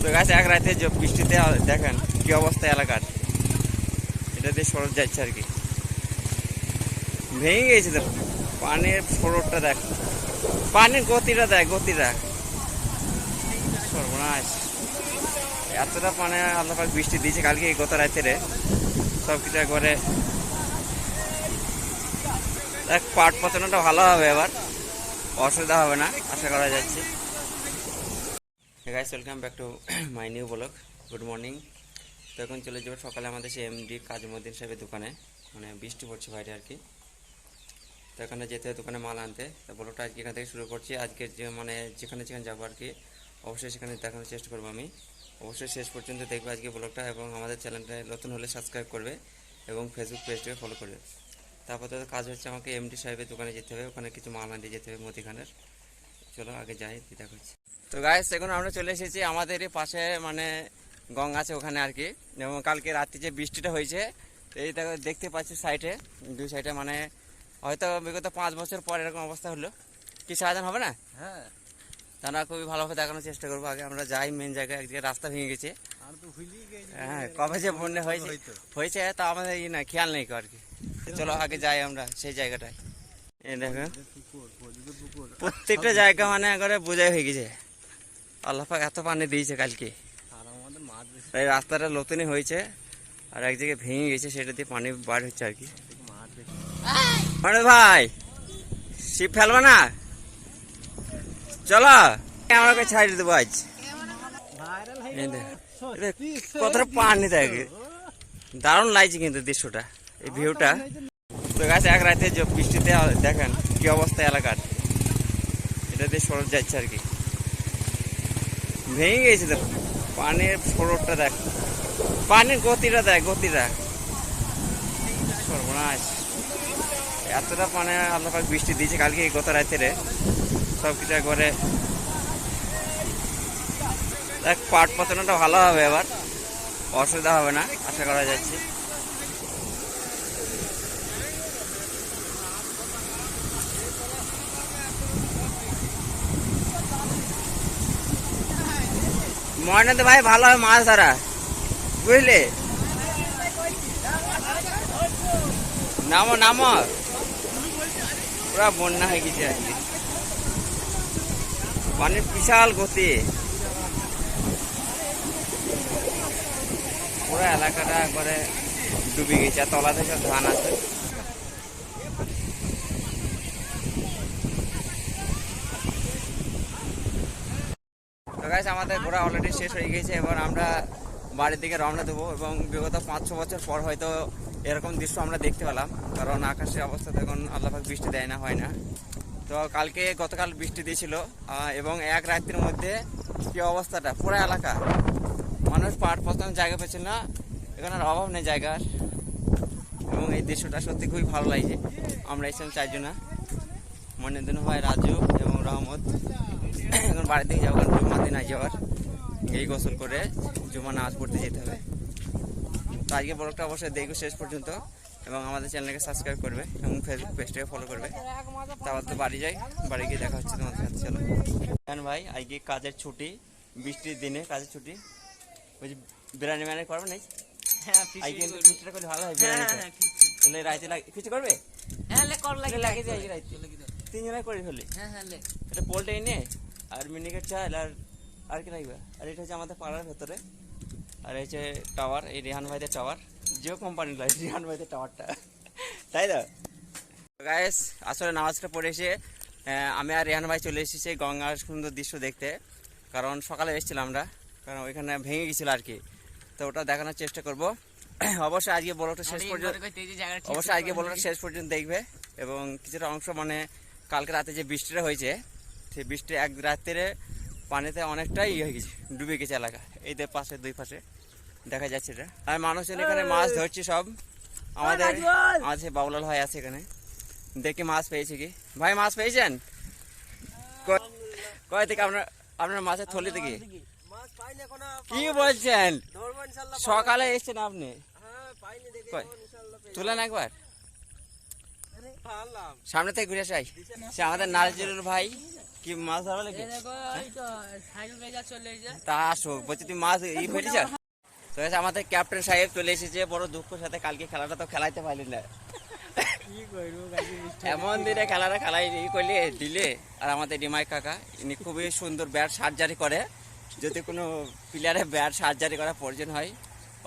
তো গাছ এক রাতে বৃষ্টিতে দেখেন কি অবস্থা এলাকার। এটা দিয়ে সড়ক যাচ্ছে আর কি। ভেঙে গেছে তো, পানির ফোরটটা দেখ। পানির গতিটা দেখ, গতিটা। সর্বনাশ। এতটা মানে আল্লাহ বৃষ্টি দিয়েছে কালকে গত রাতে রে। সব কিছু একবারে দেখ, পাট পচনটা ভালো হবে এবার অসুবিধা হবে না, আশা করা যাচ্ছে। Guys welcome back to my new blog good morning তো এখন চলে যাব সকালে আমাদের সেই এমডি কাজমুদ্দিন সাহেবের দোকানে। মানে বৃষ্টি পড়ছে বাইরে আর কি। তো এখানে যেতে হবে দোকানে মাল আনতে। তো ব্লগটা আজকে এখান থেকে শুরু করছি। আজকে যে মানে যেখানে যেখানে যাব আর কি, অবশ্যই সেখানে দেখানোর চেষ্টা করব আমি। অবশ্যই শেষ পর্যন্ত দেখবে আজকে ব্লগটা এবং আমাদের চ্যানেলটা নতুন হলে সাবস্ক্রাইব করবে এবং ফেসবুক পেজটাকে ফলো করবে। তারপর তো কাজ হচ্ছে আমাকে এমডি সাহেবের দোকানে যেতে হবে। ওখানে কিছু মাল আনতে যেতে হবে মুদিখানের। চলো আগে যাই, দেখা হচ্ছে। তো গাইস এখন আমরা চলে এসেছি আমাদেরই পাশে মানে গঙ্গা আছে ওখানে আর কি। যেমন কালকে রাত্রি যে বৃষ্টিটা হয়েছে এই দেখো দেখতে পাচ্ছি সাইডে দুই সাইডে মানে হয়তো বিগত পাঁচ বছর পর এরকম অবস্থা হলো। কি সাহায্য হবে না? হ্যাঁ। তারা খুবই ভালোভাবে দেখানোর চেষ্টা করব। আগে আমরা যাই মেন জায়গায় একদিকে রাস্তা ভেঙে গেছে। হ্যাঁ কবে যে বন্যা হয়েছে হয়েছে তা আমাদের ই না খেয়াল নেই আর কি। চলো আগে যাই আমরা সেই জায়গাটায়। এই দেখো। প্রত্যেকটা জায়গা মানে একবারে বোঝাই হয়ে গেছে। আল্লাহ পাক এত পানি দিয়েছে কালকে। এই রাস্তাটা নতুনই হয়েছে আর এক জায়গায় ভেঙে গেছে সেটা দিয়ে পানি বার হচ্ছে আর কি। ভাই শিপ ফেলবে না? চলো আমরা ওকে ছাড়িয়ে দেবো আজ। কতটা পানি দেখে। দারুণ লাগছে কিন্তু দৃশ্যটা এই ভিউটা। তো গাছ এক রাতে বৃষ্টিতে দেখেন কি অবস্থা এলাকার। এটা দিয়ে সড়ক যাচ্ছে আর কি। ভেঙে গেছে তো পানির ফোরটা দেখ। পানির গতিটা দেখ, গতিটা। সর্বনাশ। এতটা পানে আল্লাহ পাক বৃষ্টি দিয়েছে কালকে গত রাতে রে সব কিছু একবারে দেখ, পাট পতনটা ভালো হবে এবার অসুবিধা হবে না, আশা করা যাচ্ছে। ময়নাতে ভাই ভালো হয় মাছ ধরা। বুঝলে? নামো নামো। পুরা বন্যা হয়ে গেছে আর কি পানির বিশাল গতি। পুরো এলাকাটা একবারে ডুবে গেছে তলাতে সব ধান আছে। আমাদের ঘোরা অলরেডি শেষ হয়ে গেছে, এবার আমরা বাড়ির দিকে রওনা দেবো এবং বিগত পাঁচ, ছ বছর পর হয়তো এরকম দৃশ্য আমরা দেখতে পেলাম। কারণ আকাশের অবস্থা তখন আল্লাহাক বৃষ্টি দেয় না, হয় না। তো কালকে গতকাল বৃষ্টি দিয়েছিল এবং এক রাত্রির মধ্যে কি অবস্থাটা? পুরো এলাকা। মানুষ পাট পছন্দ জায়গা পেয়েছে না, এখানে আর অভাব নেই জায়গার। এবং এই দৃশ্যটা সত্যি খুবই ভালো লাগছে। আমরা এসেছিলাম চারজনা মনিন্দন হয় রাজু এবং রহমত। এখন বাড়ির দিকে যাব কারণ দিন আছে আবার। এই গোসল করে জুম্মা নামাজ পড়তে যেতে হবে। তো আজকে ব্লগটা অবশ্যই দেখবে শেষ পর্যন্ত এবং আমাদের চ্যানেলকে সাবস্ক্রাইব করবে এবং ফেসবুক পেজটাকে ফলো করবে। তারপর তো বাড়ি যাই বাড়ি গিয়ে দেখা হচ্ছে তোমাদের সাথে চলো। হ্যাঁ ভাই আজকে কাজের ছুটি বৃষ্টির দিনে কাজের ছুটি। ওই যে বিরিয়ানি ম্যানে করবে নাই হ্যাঁ আজকে করলে ভালো হয় হ্যাঁ বিরিয়ানিটা। হ্যাঁ ঠিক তাহলে রাইতে লাগে কিছু করবে? হ্যাঁ লাগে যাই রাইতে। তিনজনে করে ফেলি হ্যাঁ হ্যাঁ লে। এটা পোলটা এনে আর মিনিকেট চাল আর আর কি লাগবে? আর এটা হচ্ছে আমাদের পাড়ার ভেতরে। আর এই হচ্ছে টাওয়ার এই রেহান ভাইদের টাওয়ার জিও কোম্পানির লাগে রেহান ভাইদের টাওয়ারটা তাই তো? গায়েস আসলে নামাজটা পড়ে এসে আমি আর রেহান ভাই চলে এসেছি গঙ্গার সুন্দর দৃশ্য দেখতে। কারণ সকালে এসেছিলাম আমরা কারণ ওইখানে ভেঙে গেছিল আর কি। তো ওটা দেখানোর চেষ্টা করব। অবশ্যই আজকে বড়টা শেষ পর্যন্ত অবশ্যই আজকে বলাটা শেষ পর্যন্ত দেখবে এবং কিছুটা অংশ মানে কালকে রাতে যে বৃষ্টিটা হয়েছে সেই বৃষ্টি এক রাত্রে পানিতে অনেকটাই ইয়ে হয়ে গেছে ডুবে গেছে এলাকা। এই যে পাশে দুই পাশে দেখা যাচ্ছে এটা। আর মানুষজন এখানে মাছ ধরছে সব। আমাদের সেই বাবুলাল ভাই আছে এখানে। দেখি মাছ পেয়েছে কি? ভাই মাছ পেয়েছেন? কয়- থেকে আপনার আপনার মাছের থলি থেকে? কি বলছেন? সকালে এসছেন আপনি? হ্যাঁ তুলেন একবার। সামনে থেকে ঘুরে আসাই সে আমাদের নারজুরুল ভাই। কি মাছ ধরা লাগে তো আসো বলছি তুমি মাছ ই ফেলেছ তো এসে আমাদের ক্যাপ্টেন সাহেব চলে এসেছে বড় দুঃখের সাথে কালকে খেলাটা তো খেলাইতে পারলি না। এমন দিনে খেলাটা খেলাই ই করলে দিলে। আর আমাদের ডিমাই কাকা ইনি খুবই সুন্দর ব্যাট সার্জারি করে। যদি কোনো প্লেয়ারের ব্যাট সার্জারি করার প্রয়োজন হয়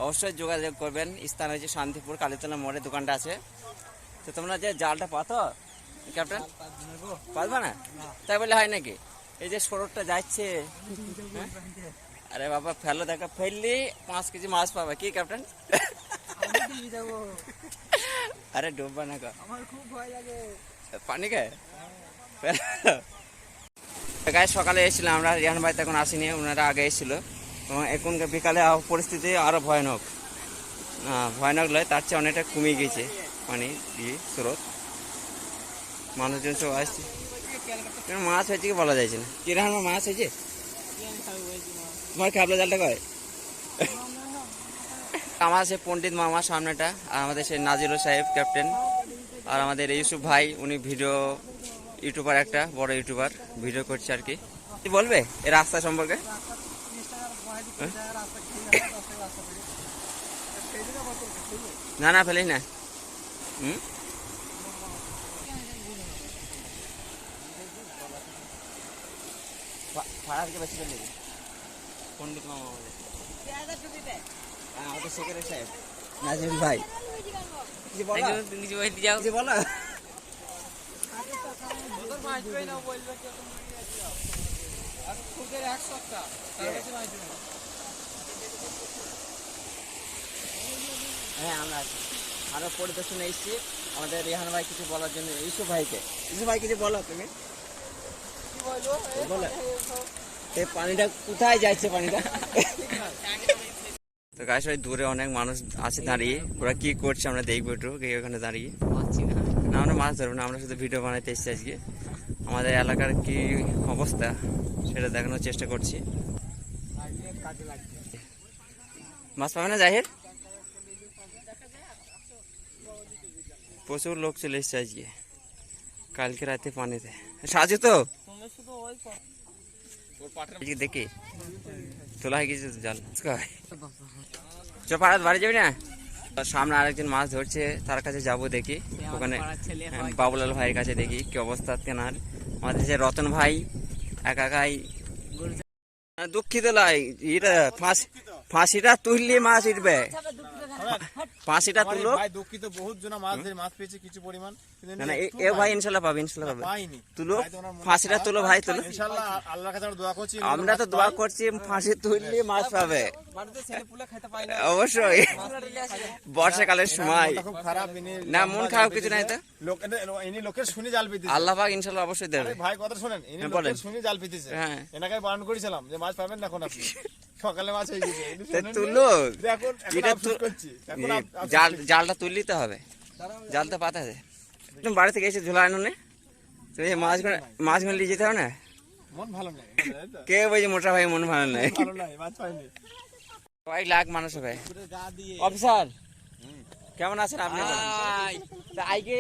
অবশ্যই যোগাযোগ করবেন। স্থান হয়েছে শান্তিপুর কালীতলা মোড়ে দোকানটা আছে। তো তোমরা যে জালটা পাতো ক্যাপ্টেন? পারবা না? তাই বলে হয় নাকি? এই যে সরোরটা যাচ্ছে। হ্যাঁ? আরে বাবা ফেলো দেখা ফেললি পাঁচ কেজি মাছ পাবে। কি ক্যাপ্টেন? আরে ডুববা না আমার খুব ভয় লাগে। পানি খায়? গায়ে সকালে এসেছিলাম আমরা রিয়ান ভাই তখন আসেনি ওনারা আগে এসেছিল। এবং এখনকার বিকালে পরিস্থিতি আরও ভয়ানক। ভয়ানক নয় তার চেয়ে অনেকটা কমে গেছে পানি দিয়ে স্রোত। মানুষজন সব আসছে। মাছ হয়েছে কি বলা যাচ্ছে না? কীরকম মাছ হয়েছে? তোমার খেপলা জালটা কয়? আমার সে পণ্ডিত মামা সামনেটা, আর আমাদের সেই নাজিরুল সাহেব ক্যাপ্টেন আর আমাদের ইউসুফ ভাই, উনি ভিডিও ইউটিউবার একটা, বড় ইউটিউবার ভিডিও করছে আর কি। বলবে এই রাস্তা সম্পর্কে? হ্যাঁ? না না ফেলিস না। হুম? ভাড়া থেকে বেশি ফেলে পণ্ডিত মামা আমাদের হ্যাঁ, আমাদের সেক্রেটারি সাহেব। নাজিরুল ভাই। বলো? হ্যাঁ আমরা আছি। আমরা পরিদর্শনে এসেছি আমাদের রেহান ভাই কিছু বলার জন্য ইউসুফ ভাইকে। ইউসুফ ভাই কিছু বলো তুমি। বলো। এই পানিটা কোথায় যাচ্ছে পানিটা? তো গাছ ওই দূরে অনেক মানুষ আছে দাঁড়িয়ে। ওরা কি করছে আমরা দেখব একটু কে ওখানে দাঁড়িয়ে। না। আমরা মাছ ধরবো না আমরা শুধু ভিডিও বানাইতে এসেছি আজকে। আমাদের এলাকার কি অবস্থা সেটা দেখানোর চেষ্টা করছি। মাছ পাবে না জাহির? প্রচুর লোক চলে এসছে আজকে। কালকে রাতে পানিতে সাজু তো? দেখি। তোলা হয়ে গেছে জাল। চ বাড়ি যাবি না? সামনে আরেকজন মাছ ধরছে তার কাছে যাব দেখি। ওখানে হ্যাঁ, বাবুলাল ভাইয়ের কাছে দেখি কি অবস্থা কেনার আমাদের যে রতন ভাই একা একাই। দুঃখিত লাই এটা ফাঁস ফাঁসিটা তুললে মাছ উঠবে। ফাঁসিটা তুলো। ভাই দুঃখিত বহুত জন মাছ ধরে মাছ পেয়েছে কিছু পরিমাণ। না না এ- ভাই ইনশাল্লাহ পাবে ইনশাল্লাহ পাবে। পাইনি। তুলো ফাঁসিটা তুলো ভাই তুলো। ইনশাআল্লাহ আল্লাহর কাছে আমরা দোয়া করছি আমরা তো দোয়া করছি ফাঁসি তুললে মাছ পাবে। অবশ্যই। বর্ষাকালের সময়। না মন খারাপ কিছু নাই তো? ইনি লোকের শুনে জাল পেতেছে আল্লাহ পাক ইনশাল্লাহ অবশ্যই দেবে। ভাই কথা শুনেন। ইনি হ্যাঁ। লোকের শুনে জাল পেতেছে হ্যাঁ। এনাকে বারণ করেছিলাম যে মাছ পাবেন না এখন আপনি। সকালে মাছ হয়ে গেছে। ইনি তা শোনেননি। তুলো। যে এখন এখন এটা আফসোস তু- করছি। এখন এ, আফ- আফসোস জাল জালটা তুলে নিতে হবে। জালটা পাতা আছে তুমি বাড়ি থেকে এসে ঝোলা আনো নে। তো মাছ মাছগুলো মাছগুলো নিয়ে যেতে হবে না? মন ভালো নাই কে বলছে মোটা ভাই মন ভালো নাই? ভালো নাই মাছ পাইনি। কয়েক লাখ মানুষ হবে? অফিসার! কেমন আছেন আপনি আজকে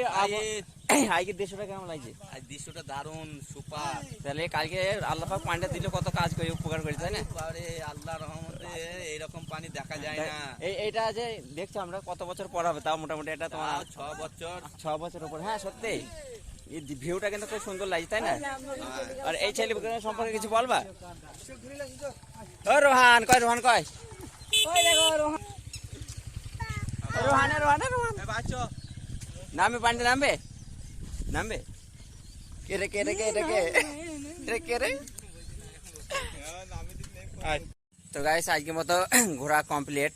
আজকে দেশটা কেমন লাগছে? আজ দৃশ্যটা দারুণ সুপার। তাহলে কালকে আল্লাহ পাক পানিটা দিলে কত কাজ করে উপকার করে তাই না? বাবারে আল্লাহ রহমতে এইরকম পানি দেখা যায় না। এই এইটা যে দেখছ আমরা কত বছর পর হবে তাও মোটামুটি এটা তোমার ছ বছর। ছ বছর উপর। হ্যাঁ সত্যি। এই ভিউটা কিন্তু খুব সুন্দর লাগছে তাই না? আর এই ছেলে সম্পর্কে কিছু বলবা? ও রোহান কয় রোহান কয়? দেখো রোহান। রোহান রোহান নামবে পানিতে নামবে? নামবে? কে রে কে রে কে রে কে? রে কে রে? তো গাইস আজকে মতো ঘোরা কমপ্লিট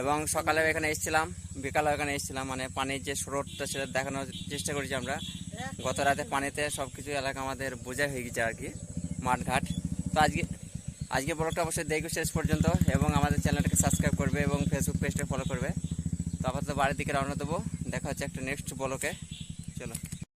এবং সকালে এখানে এসেছিলাম বিকালে এখানে এসেছিলাম। মানে পানির যে স্রোতটা সেটা দেখানোর চেষ্টা করেছি আমরা। গত রাতে পানিতে সব কিছু এলাকা আমাদের বোঝাই হয়ে গেছে আর কি মাঠঘাট। তো আজকে আজকে ব্লগটা অবশ্যই দেখবে শেষ পর্যন্ত। এবং আমাদের চ্যানেলটাকে সাবস্ক্রাইব করবে এবং ফেসবুক পেজটা ফলো করবে। তো বাড়ির দিকে রওনা দেবো। দেখা হচ্ছে একটা নেক্সট ব্লকে চলো।